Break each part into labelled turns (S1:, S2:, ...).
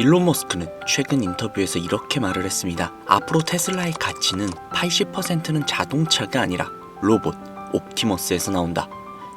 S1: 일론 머스크는 최근 인터뷰에서 이렇게 말을 했습니다. 앞으로 테슬라의 가치는 80%는 자동차가 아니라 로봇, 옵티머스에서 나온다.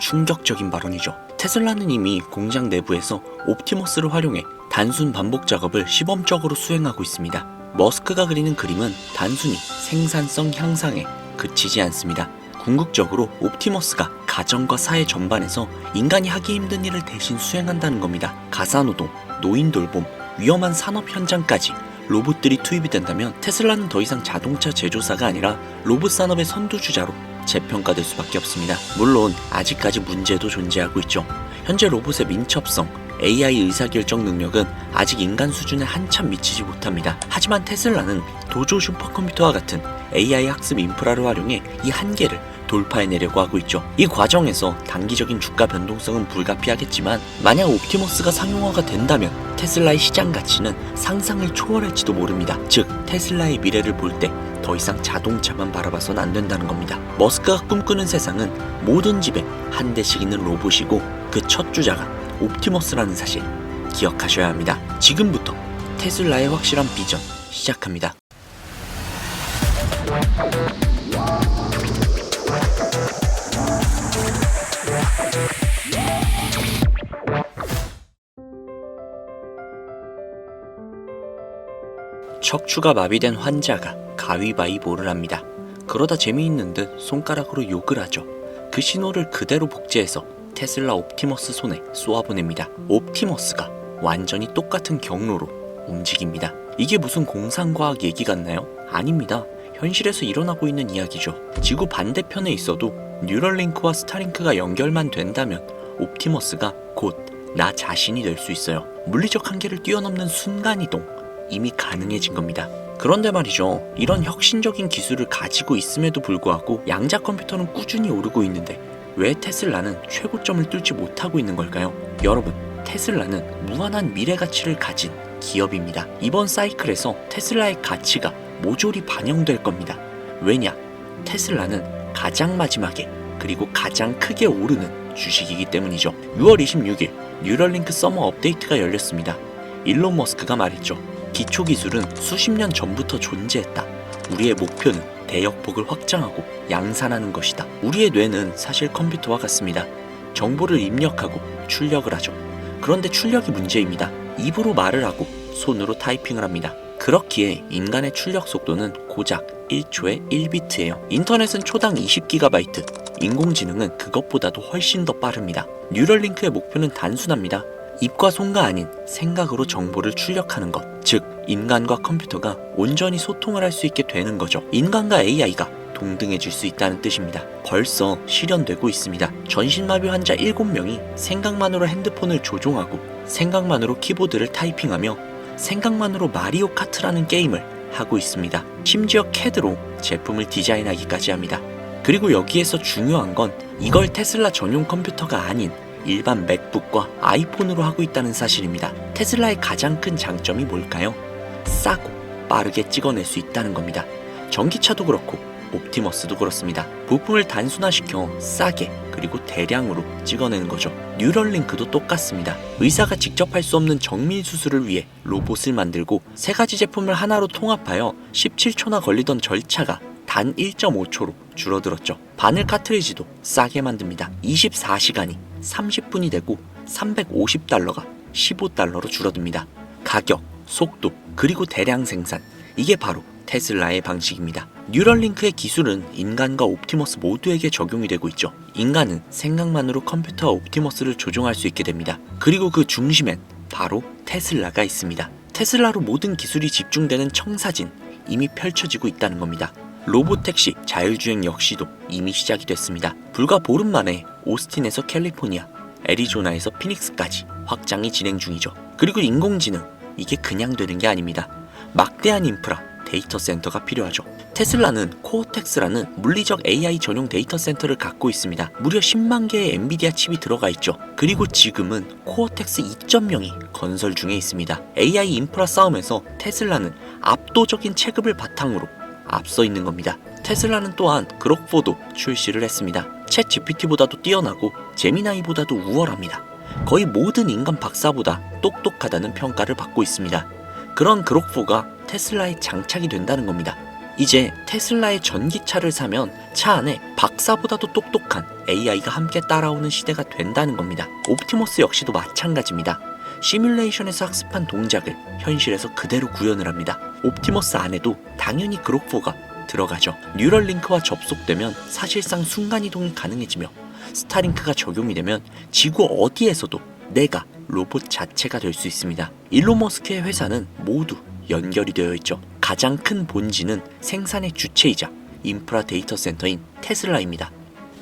S1: 충격적인 발언이죠. 테슬라는 이미 공장 내부에서 옵티머스를 활용해 단순 반복 작업을 시범적으로 수행하고 있습니다. 머스크가 그리는 그림은 단순히 생산성 향상에 그치지 않습니다. 궁극적으로 옵티머스가 가정과 사회 전반에서 인간이 하기 힘든 일을 대신 수행한다는 겁니다. 가사노동, 노인 돌봄, 위험한 산업 현장까지 로봇들이 투입이 된다면 테슬라는 더 이상 자동차 제조사가 아니라 로봇 산업의 선두주자로 재평가될 수밖에 없습니다. 물론 아직까지 문제도 존재하고 있죠. 현재 로봇의 민첩성, AI 의사결정 능력은 아직 인간 수준에 한참 미치지 못합니다. 하지만 테슬라는 도조 슈퍼컴퓨터와 같은 AI 학습 인프라를 활용해 이 한계를 돌파해내려고 하고 있죠. 이 과정에서 단기적인 주가 변동성은 불가피하겠지만 만약 옵티머스가 상용화가 된다면 테슬라의 시장 가치는 상상을 초월할지도 모릅니다. 즉 테슬라의 미래를 볼 때 더 이상 자동차만 바라봐선 안 된다는 겁니다. 머스크가 꿈꾸는 세상은 모든 집에 한 대씩 있는 로봇이고 그 첫 주자가 옵티머스라는 사실 기억하셔야 합니다. 지금부터 테슬라의 확실한 비전 시작합니다. 척추가 마비된 환자가 가위바위보를 합니다. 그러다 재미있는 듯 손가락으로 욕을 하죠. 그 신호를 그대로 복제해서 테슬라 옵티머스 손에 쏘아보냅니다. 옵티머스가 완전히 똑같은 경로로 움직입니다. 이게 무슨 공상과학 얘기 같나요? 아닙니다. 현실에서 일어나고 있는 이야기죠. 지구 반대편에 있어도 뉴럴링크와 스타링크가 연결만 된다면 옵티머스가 곧 나 자신이 될 수 있어요. 물리적 한계를 뛰어넘는 순간이동 이미 가능해진 겁니다. 그런데 말이죠. 이런 혁신적인 기술을 가지고 있음에도 불구하고 양자 컴퓨터는 꾸준히 오르고 있는데 왜 테슬라는 최고점을 뚫지 못하고 있는 걸까요? 여러분, 테슬라는 무한한 미래 가치를 가진 기업입니다. 이번 사이클에서 테슬라의 가치가 모조리 반영될 겁니다. 왜냐? 테슬라는 가장 마지막에 그리고 가장 크게 오르는 주식이기 때문이죠. 6월 26일 뉴럴링크 서머 업데이트가 열렸습니다. 일론 머스크가 말했죠. 기초 기술은 수십 년 전부터 존재했다. 우리의 목표는 대역폭을 확장하고 양산하는 것이다. 우리의 뇌는 사실 컴퓨터와 같습니다. 정보를 입력하고 출력을 하죠. 그런데 출력이 문제입니다. 입으로 말을 하고 손으로 타이핑을 합니다. 그렇기에 인간의 출력 속도는 고작 1초에 1비트예요. 인터넷은 초당 20GB, 인공지능은 그것보다도 훨씬 더 빠릅니다. 뉴럴링크의 목표는 단순합니다. 입과 손가 아닌 생각으로 정보를 출력하는 것. 즉, 인간과 컴퓨터가 온전히 소통을 할 수 있게 되는 거죠. 인간과 AI가 동등해질 수 있다는 뜻입니다. 벌써 실현되고 있습니다. 전신마비 환자 7명이 생각만으로 핸드폰을 조종하고 생각만으로 키보드를 타이핑하며 생각만으로 마리오 카트라는 게임을 하고 있습니다. 심지어 캐드로 제품을 디자인하기까지 합니다. 그리고 여기에서 중요한 건 이걸 테슬라 전용 컴퓨터가 아닌 일반 맥북과 아이폰으로 하고 있다는 사실입니다. 테슬라의 가장 큰 장점이 뭘까요? 싸고 빠르게 찍어낼 수 있다는 겁니다. 전기차도 그렇고 옵티머스도 그렇습니다. 부품을 단순화시켜 싸게 그리고 대량으로 찍어내는 거죠. 뉴럴링크도 똑같습니다. 의사가 직접 할 수 없는 정밀 수술을 위해 로봇을 만들고 세 가지 제품을 하나로 통합하여 17초나 걸리던 절차가 단 1.5초로 줄어들었죠. 바늘 카트리지도 싸게 만듭니다. 24시간이 30분이 되고 350달러가 15달러로 줄어듭니다. 가격, 속도, 그리고 대량 생산. 이게 바로 테슬라의 방식입니다. 뉴럴링크의 기술은 인간과 옵티머스 모두에게 적용이 되고 있죠. 인간은 생각만으로 컴퓨터와 옵티머스를 조종할 수 있게 됩니다. 그리고 그 중심엔 바로 테슬라가 있습니다. 테슬라로 모든 기술이 집중되는 청사진 이미 펼쳐지고 있다는 겁니다. 로봇 택시 자율주행 역시도 이미 시작이 됐습니다. 불과 보름 만에 오스틴에서 캘리포니아, 애리조나에서 피닉스까지 확장이 진행 중이죠. 그리고 인공지능 이게 그냥 되는 게 아닙니다. 막대한 인프라, 데이터 센터가 필요하죠. 테슬라는 코어텍스라는 물리적 AI 전용 데이터 센터를 갖고 있습니다. 무려 10만 개의 엔비디아 칩이 들어가 있죠. 그리고 지금은 코어텍스 2.0이 건설 중에 있습니다. AI 인프라 싸움에서 테슬라는 압도적인 체급을 바탕으로 앞서 있는 겁니다. 테슬라는 또한 그록4도 출시를 했습니다. 챗 GPT보다도 뛰어나고 제미나이보다도 우월합니다. 거의 모든 인간 박사보다 똑똑하다는 평가를 받고 있습니다. 그런 그록포가 테슬라에 장착이 된다는 겁니다. 이제 테슬라의 전기차를 사면 차 안에 박사보다도 똑똑한 AI가 함께 따라오는 시대가 된다는 겁니다. 옵티머스 역시도 마찬가지입니다. 시뮬레이션에서 학습한 동작을 현실에서 그대로 구현을 합니다. 옵티머스 안에도 당연히 그록포가 들어가죠. 뉴럴링크와 접속되면 사실상 순간이동이 가능해지며 스타링크가 적용이 되면 지구 어디에서도 내가 로봇 자체가 될 수 있습니다. 일론 머스크의 회사는 모두 연결이 되어 있죠. 가장 큰 본질은 생산의 주체이자 인프라 데이터 센터인 테슬라입니다.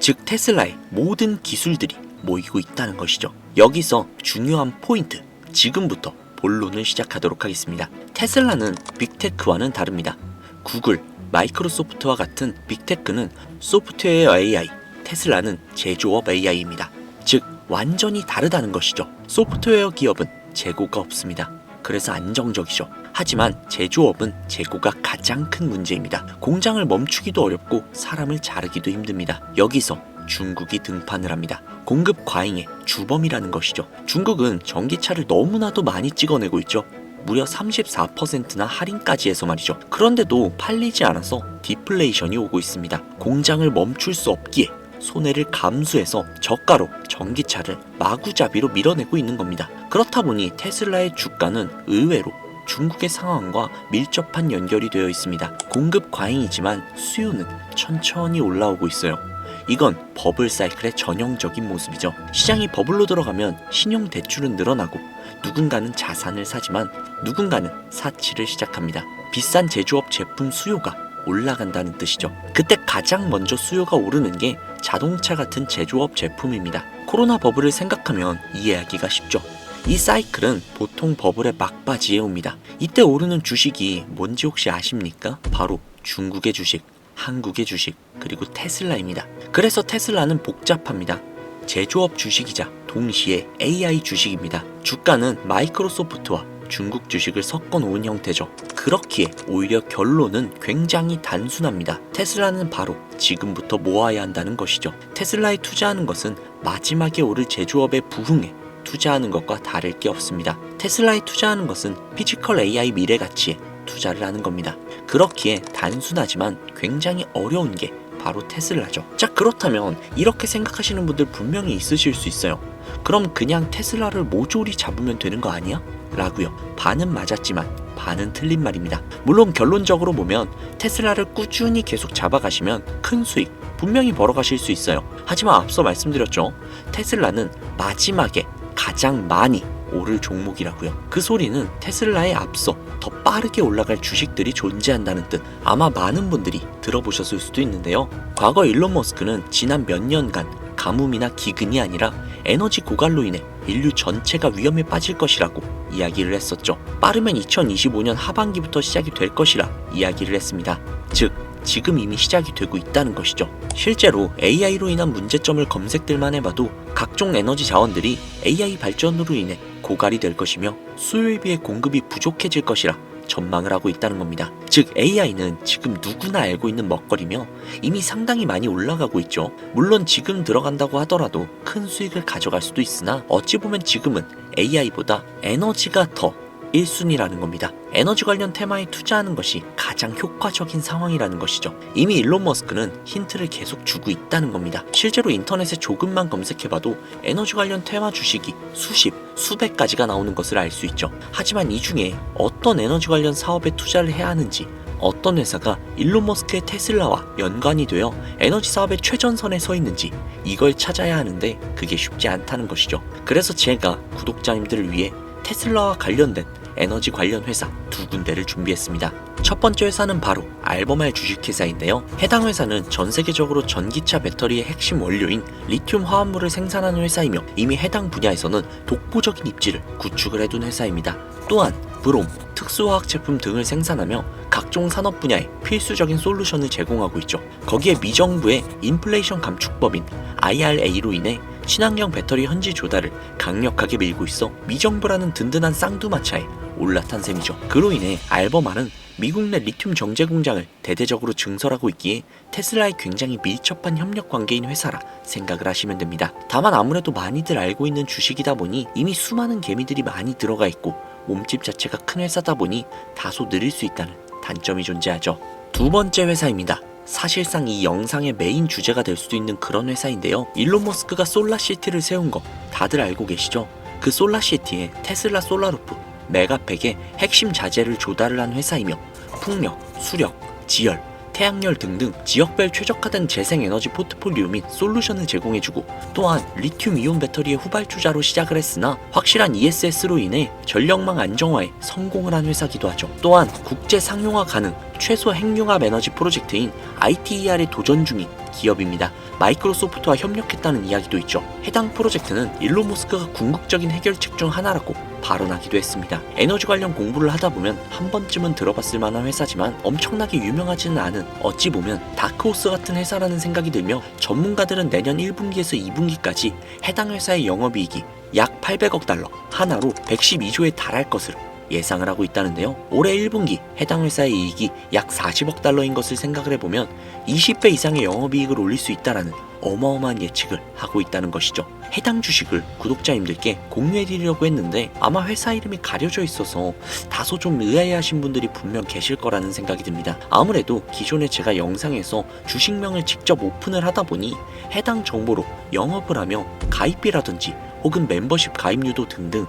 S1: 즉 테슬라의 모든 기술들이 모이고 있다는 것이죠. 여기서 중요한 포인트, 지금부터 본론을 시작하도록 하겠습니다. 테슬라는 빅테크와는 다릅니다. 구글, 마이크로소프트와 같은 빅테크는 소프트웨어 AI, 테슬라는 제조업 AI입니다. 즉, 완전히 다르다는 것이죠. 소프트웨어 기업은 재고가 없습니다. 그래서 안정적이죠. 하지만 제조업은 재고가 가장 큰 문제입니다. 공장을 멈추기도 어렵고 사람을 자르기도 힘듭니다. 여기서 중국이 등판을 합니다. 공급 과잉의 주범이라는 것이죠. 중국은 전기차를 너무나도 많이 찍어내고 있죠. 무려 34%나 할인까지 해서 말이죠. 그런데도 팔리지 않아서 디플레이션이 오고 있습니다. 공장을 멈출 수 없기에 손해를 감수해서 저가로 전기차를 마구잡이로 밀어내고 있는 겁니다. 그렇다 보니 테슬라의 주가는 의외로 중국의 상황과 밀접한 연결이 되어 있습니다. 공급 과잉이지만 수요는 천천히 올라오고 있어요. 이건 버블 사이클의 전형적인 모습이죠. 시장이 버블로 들어가면 신용 대출은 늘어나고 누군가는 자산을 사지만 누군가는 사치를 시작합니다. 비싼 제조업 제품 수요가 올라간다는 뜻이죠. 그때 가장 먼저 수요가 오르는 게 자동차 같은 제조업 제품입니다. 코로나 버블을 생각하면 이해하기가 쉽죠. 이 사이클은 보통 버블의 막바지에 옵니다. 이때 오르는 주식이 뭔지 혹시 아십니까? 바로 중국의 주식, 한국의 주식, 그리고 테슬라입니다. 그래서 테슬라는 복잡합니다. 제조업 주식이자 동시에 AI 주식입니다. 주가는 마이크로소프트와 중국 주식을 섞어 놓은 형태죠. 그렇기에 오히려 결론은 굉장히 단순합니다. 테슬라는 바로 지금부터 모아야 한다는 것이죠. 테슬라에 투자하는 것은 마지막에 오를 제조업의 부흥에 투자하는 것과 다를 게 없습니다. 테슬라에 투자하는 것은 피지컬 AI 미래 가치에 투자를 하는 겁니다. 그렇기에 단순하지만 굉장히 어려운 게 바로 테슬라죠. 자, 그렇다면 이렇게 생각하시는 분들 분명히 있으실 수 있어요. 그럼 그냥 테슬라를 모조리 잡으면 되는 거 아니야? 라고요. 반은 맞았지만 반은 틀린 말입니다. 물론 결론적으로 보면 테슬라를 꾸준히 계속 잡아가시면 큰 수익 분명히 벌어가실 수 있어요. 하지만 앞서 말씀드렸죠. 테슬라는 마지막에 가장 많이 오를 종목이라고요. 그 소리는 테슬라에 앞서 더 빠르게 올라갈 주식들이 존재한다는 뜻. 아마 많은 분들이 들어보셨을 수도 있는데요. 과거 일론 머스크는 지난 몇 년간 가뭄이나 기근이 아니라 에너지 고갈로 인해 인류 전체가 위험에 빠질 것이라고 이야기를 했었죠. 빠르면 2025년 하반기부터 시작이 될 것이라 이야기를 했습니다. 즉, 지금 이미 시작이 되고 있다는 것이죠. 실제로 AI로 인한 문제점을 검색들만 해봐도 각종 에너지 자원들이 AI 발전으로 인해 고갈이 될 것이며 수요에 비해 공급이 부족해질 것이라 전망을 하고 있다는 겁니다. 즉 AI는 지금 누구나 알고 있는 먹거리며 이미 상당히 많이 올라가고 있죠. 물론 지금 들어간다고 하더라도 큰 수익을 가져갈 수도 있으나 어찌 보면 지금은 AI보다 에너지가 더 1순위라는 겁니다. 에너지 관련 테마에 투자하는 것이 가장 효과적인 상황이라는 것이죠. 이미 일론 머스크는 힌트를 계속 주고 있다는 겁니다. 실제로 인터넷에 조금만 검색해봐도 에너지 관련 테마 주식이 수십, 수백 가지가 나오는 것을 알 수 있죠. 하지만 이 중에 어떤 에너지 관련 사업에 투자를 해야 하는지 어떤 회사가 일론 머스크의 테슬라와 연관이 되어 에너지 사업의 최전선에 서 있는지 이걸 찾아야 하는데 그게 쉽지 않다는 것이죠. 그래서 제가 구독자님들을 위해 테슬라와 관련된 에너지 관련 회사 두 군데를 준비했습니다. 첫 번째 회사는 바로 알버말 주식회사인데요. 해당 회사는 전 세계적으로 전기차 배터리의 핵심 원료인 리튬 화합물을 생산하는 회사이며 이미 해당 분야에서는 독보적인 입지를 구축을 해둔 회사입니다. 또한 브롬, 특수화학 제품 등을 생산하며 각종 산업 분야에 필수적인 솔루션을 제공하고 있죠. 거기에 미정부의 인플레이션 감축법인 IRA로 인해 친환경 배터리 현지 조달을 강력하게 밀고 있어 미정부라는 든든한 쌍두마차에 올라탄 셈이죠. 그로 인해 알버말은 미국 내 리튬 정제 공장을 대대적으로 증설하고 있기에 테슬라에 굉장히 밀접한 협력 관계인 회사라 생각을 하시면 됩니다. 다만 아무래도 많이들 알고 있는 주식이다 보니 이미 수많은 개미들이 많이 들어가 있고 몸집 자체가 큰 회사다 보니 다소 느릴 수 있다는 단점이 존재하죠. 두 번째 회사입니다. 사실상 이 영상의 메인 주제가 될 수도 있는 그런 회사인데요. 일론 머스크가 솔라시티를 세운 거 다들 알고 계시죠? 그 솔라시티에 테슬라 솔라루프, 메가팩의 핵심 자재를 조달을 한 회사이며 풍력, 수력, 지열, 태양열 등등 지역별 최적화된 재생에너지 포트폴리오 및 솔루션을 제공해주고 또한 리튬 이온 배터리의 후발주자로 시작을 했으나 확실한 ESS로 인해 전력망 안정화에 성공을 한 회사기도 하죠. 또한 국제 상용화 가능 최소 핵융합 에너지 프로젝트인 ITER에 도전 중인 기업입니다. 마이크로소프트와 협력했다는 이야기도 있죠. 해당 프로젝트는 일론 머스크가 궁극적인 해결책 중 하나라고 발언하기도 했습니다. 에너지 관련 공부를 하다 보면 한 번쯤은 들어봤을 만한 회사지만 엄청나게 유명하지는 않은 어찌 보면 다크호스 같은 회사라는 생각이 들며 전문가들은 내년 1분기에서 2분기까지 해당 회사의 영업이익이 약 800억 달러, 하나로 112조에 달할 것으로 예상을 하고 있다는데요. 올해 1분기 해당 회사의 이익이 약 40억 달러인 것을 생각을 해보면 20배 이상의 영업이익을 올릴 수 있다라는 어마어마한 예측을 하고 있다는 것이죠. 해당 주식을 구독자님들께 공유해드리려고 했는데 아마 회사 이름이 가려져 있어서 다소 좀 의아해하신 분들이 분명 계실 거라는 생각이 듭니다. 아무래도 기존에 제가 영상에서 주식명을 직접 오픈을 하다 보니 해당 정보로 영업을 하며 가입비라든지 혹은 멤버십 가입료도 등등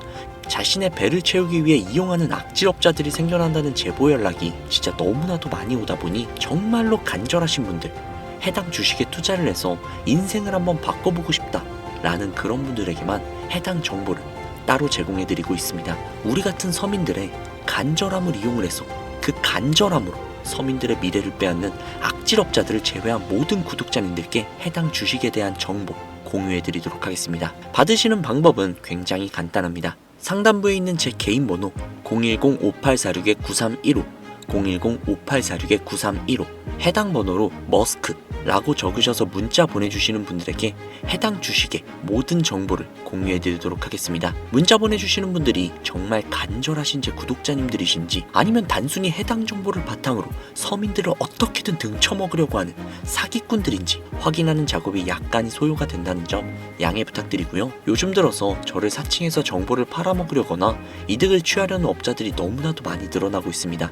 S1: 자신의 배를 채우기 위해 이용하는 악질업자들이 생겨난다는 제보 연락이 진짜 너무나도 많이 오다 보니 정말로 간절하신 분들 해당 주식에 투자를 해서 인생을 한번 바꿔보고 싶다 라는 그런 분들에게만 해당 정보를 따로 제공해드리고 있습니다. 우리 같은 서민들의 간절함을 이용을 해서 그 간절함으로 서민들의 미래를 빼앗는 악질업자들을 제외한 모든 구독자님들께 해당 주식에 대한 정보 공유해드리도록 하겠습니다. 받으시는 방법은 굉장히 간단합니다. 상단부에 있는 제 개인 번호 010-5846-9315 010-5846-9315 해당 번호로 머스크 라고 적으셔서 문자 보내주시는 분들에게 해당 주식의 모든 정보를 공유해드리도록 하겠습니다. 문자 보내주시는 분들이 정말 간절하신 제 구독자님들이신지 아니면 단순히 해당 정보를 바탕으로 서민들을 어떻게든 등쳐먹으려고 하는 사기꾼들인지 확인하는 작업이 약간의 소요가 된다는 점 양해 부탁드리고요. 요즘 들어서 저를 사칭해서 정보를 팔아먹으려거나 이득을 취하려는 업자들이 너무나도 많이 늘어나고 있습니다.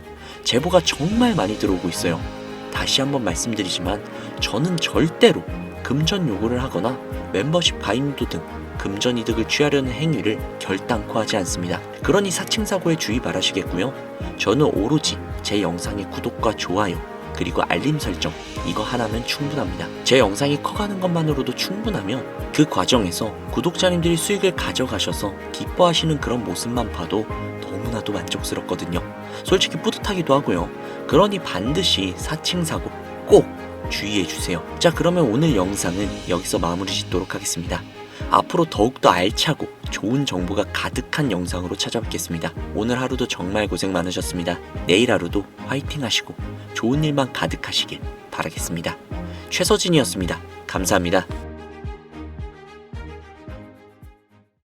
S1: 제보가 정말 많이 들어오고 있어요. 다시 한번 말씀드리지만 저는 절대로 금전 요구를 하거나 멤버십 가입도 등 금전 이득을 취하려는 행위를 결단코 하지 않습니다. 그러니 사칭 사고에 주의 바라시겠고요. 저는 오로지 제 영상의 구독과 좋아요 그리고 알림 설정 이거 하나면 충분합니다. 제 영상이 커가는 것만으로도 충분하며 그 과정에서 구독자님들이 수익을 가져가셔서 기뻐하시는 그런 모습만 봐도 너무나도 만족스럽거든요. 솔직히 뿌듯하기도 하고요. 그러니 반드시 사칭 사고 꼭 주의해 주세요. 자, 그러면 오늘 영상은 여기서 마무리 짓도록 하겠습니다. 앞으로 더욱더 알차고 좋은 정보가 가득한 영상으로 찾아뵙겠습니다. 오늘 하루도 정말 고생 많으셨습니다. 내일 하루도 화이팅 하시고 좋은 일만 가득하시길 바라겠습니다. 최서진이었습니다. 감사합니다.